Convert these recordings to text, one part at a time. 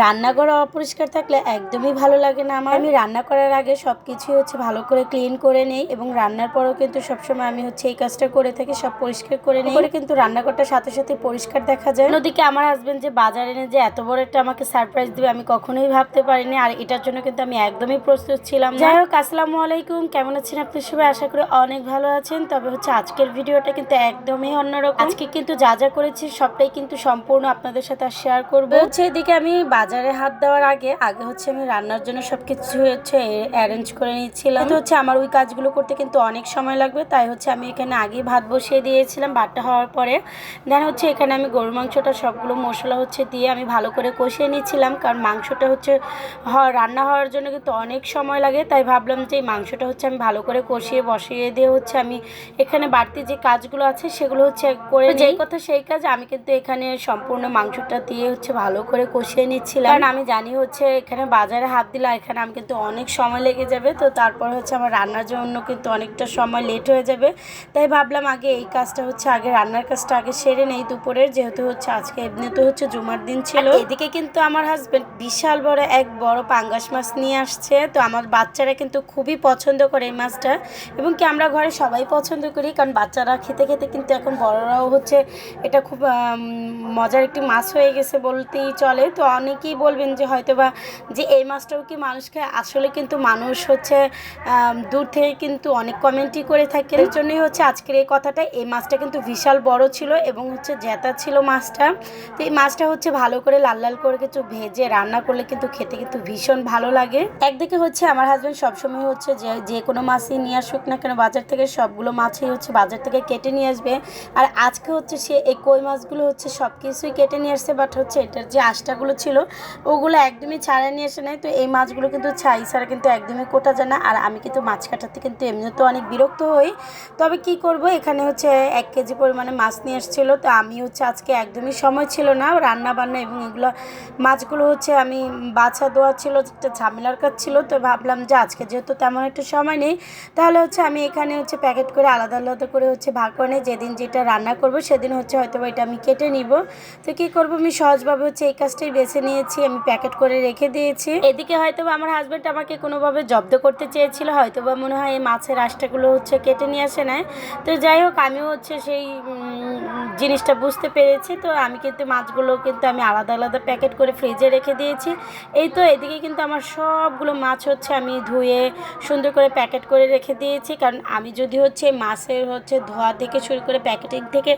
রান্নাঘর অপরিষ্কার থাকলে একদমই ভালো লাগে না আমার। আমি রান্না করার আগে সব কিছুই হচ্ছে ভালো করে ক্লিন করে নেই এবং রান্নার পরেও কিন্তু সবসময় আমি হচ্ছে এই কাজটা করে থাকি সব পরিষ্কার করে নেই। করে কিন্তু রান্নাঘরটা সাথে সাথে পরিষ্কার দেখা যায়। অন্যদিকে আমার হাজবেন্ড যে বাজারে এনে যে এত বড় একটা আমাকে সারপ্রাইজ দেবে আমি কখনোই ভাবতে পারিনি আর এটার জন্য কিন্তু আমি একদমই প্রস্তুত ছিলাম যাই হোক আসসালামু আলাইকুম। কেমন আছেন আপনি সবাই? আশা করি অনেক ভালো আছেন। তবে হচ্ছে আজকের ভিডিওটা কিন্তু একদমই অন্যরকম। আজকে কিন্তু যা যা করেছি সবটাই কিন্তু সম্পূর্ণ আপনাদের সাথে শেয়ার করব। হচ্ছে এদিকে আমি বাজারে হাত দেওয়ার আগে আগে হচ্ছে আমি রান্নার জন্য সব কিছু হচ্ছে অ্যারেঞ্জ করে নিচ্ছিলাম তো হচ্ছে আমার ওই কাজগুলো করতে কিন্তু অনেক সময় লাগবে তাই হচ্ছে আমি এখানে আগেই ভাত বসিয়ে দিয়েছিলাম ভাতটা হওয়ার পরে। দেন হচ্ছে এখানে আমি গরুর মাংসটা সবগুলো মশলা হচ্ছে দিয়ে আমি ভালো করে কষিয়ে নিচ্ছিলাম কারণ মাংসটা হচ্ছে হ- রান্না হওয়ার জন্য কিন্তু অনেক সময় লাগে তাই ভাবলাম যে এই মাংসটা হচ্ছে আমি ভালো করে কষিয়ে বসিয়ে দিয়ে হচ্ছে আমি এখানে বাড়তি যে কাজগুলো আছে সেগুলো হচ্ছে করে যেই কথা সেই কাজ আমি কিন্তু এখানে সম্পূর্ণ মাংসটা দিয়ে হচ্ছে ভালো করে কষিয়ে নিচ্ছিলাম কারণ আমি জানি হচ্ছে এখানে বাজারে হাত দিলে এখানে আমি কিন্তু অনেক সময় লেগে যাবে। তো তারপর হচ্ছে আমার রান্নার জন্য কিন্তু অনেকটা সময় লেট হয়ে যাবে। তাই ভাবলাম আগে এই কাজটা হচ্ছে আগে রান্নার কাজটা আগে সেরে নেই দুপুরের যেহেতু হচ্ছে আজকে এমনি তো হচ্ছে জুমার দিন ছিল। এদিকে কিন্তু আমার হাজব্যান্ড বিশাল বড় এক বড় পাঙ্গাস মাছ নিয়ে আসছে। তো আমার বাচ্চারা কিন্তু খুবই পছন্দ করে এই মাছটা। এবং কি আমরা ঘরে সবাই পছন্দ করি কারণ বাচ্চারা খেতে খেতে কিন্তু এখন বড়রাও হচ্ছে এটা খুব মজার একটি মাছ হয়ে গেছে বলতেই চলে। তো অনেকেই বলবেন যে হয়তো বা যে এই মাছটাও কি মানুষ খায় আসলে কিন্তু মানুষ হচ্ছে দূর থেকে কিন্তু অনেক কমেন্টই করে থাকে। এর জন্যই হচ্ছে আজকের এই কথাটা, এই মাছটা কিন্তু বিশাল বড় ছিল এবং হচ্ছে জেতা ছিল মাছটা তো এই মাছটা হচ্ছে ভালো করে লাল লাল করে কিছু ভেজে রান্না করলে কিন্তু খেতে কিন্তু ভীষণ ভালো লাগে। একদিকে হচ্ছে আমার হাজবেন্ড সবসময় হচ্ছে যে যে কোনো মাছই নিয়ে আসুক না কেন, বাজার থেকে সবগুলো মাছই হচ্ছে বাজার থেকে কেটে নিয়ে আসবে। আর আজকে হচ্ছে সে এই কই মাছগুলো হচ্ছে সব কিছুই কেটে নিয়ে আসছে বাট হচ্ছে এটার যে আশটাগুলো ছিল ওগুলো একদমই ছাড়া নিয়ে আসে নাই তো এই মাছগুলো কিন্তু ছাই, ছাড়া কিন্তু একদমই কোটা যায় না। আর আমি কিন্তু মাছ কাটাতে কিন্তু এমনিতেও অনেক বিরক্ত হই। তবে কি করব, এখানে হচ্ছে এক কেজি পরিমাণে মাছ নিয়ে এসেছিল। তো আমি হচ্ছে আজকে একদমই সময় ছিল না রান্না বান্না এবং এগুলো মাছগুলো হচ্ছে আমি বাছা দেওয়া ছিল, একটা ঝামেলার কাজ ছিল। তো ভাবলাম যে আজকে যেহেতু তেমন একটা সময় নেই, তাহলে হচ্ছে আমি এখানে হচ্ছে প্যাকেট করে আলাদা আলাদা করে হচ্ছে ভাগ করে যেদিন যেটা রান্না করব, সেদিন হচ্ছে হয়তো এটা আমি কেটে নিব। তো কি করব, আমি সহজভাবে হচ্ছে এই কাজটাই বেছে নিয়েছি, আমি প্যাকেট করে রেখে দিয়েছি। এদিকে হয়তো আমার হাজব্যান্ড আমাকে কোনোভাবে জব্দ করতে চেয়েছিল হয়তো বা মনে হয় এই মাছের আশটাগুলো হচ্ছে কেটে নিয়ে আসে নেয় তো যাই হোক, আমিও হচ্ছে সেই জিনিসটা বুঝতে পেরেছি তো আমি কিন্তু মাছগুলো কিন্তু আমি আলাদা আলাদা প্যাকেট করে ফ্রিজে রেখে দিয়েছি। এই তো এদিকে কিন্তু আমার সবগুলো মাছ হচ্ছে আমি ধুয়ে সুন্দর করে প্যাকেট করে রেখে দিয়েছি কারণ আমি যদি হচ্ছে মাছের হচ্ছে ধোয়া থেকে শুরু করে প্যাকেটিং থেকে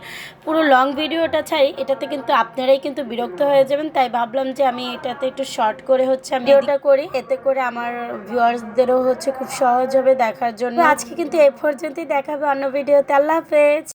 পুরো লং ভিডিওটা চাই এটাতে কিন্তু আপনারাই কিন্তু বিরক্ত হয়ে যাবেন। তাই ভাবলাম যে আমি এটাতে একটু শর্ট করে হচ্ছে আমি ভিডিওটা করি এতে করে আমার ভিউয়ার্সদেরও হচ্ছে খুব সহজ হবে দেখার জন্য। আজকে কিন্তু এ পর্যন্তই দেখাবে অন্য ভিডিওতে আল্লাহ হাফেজ।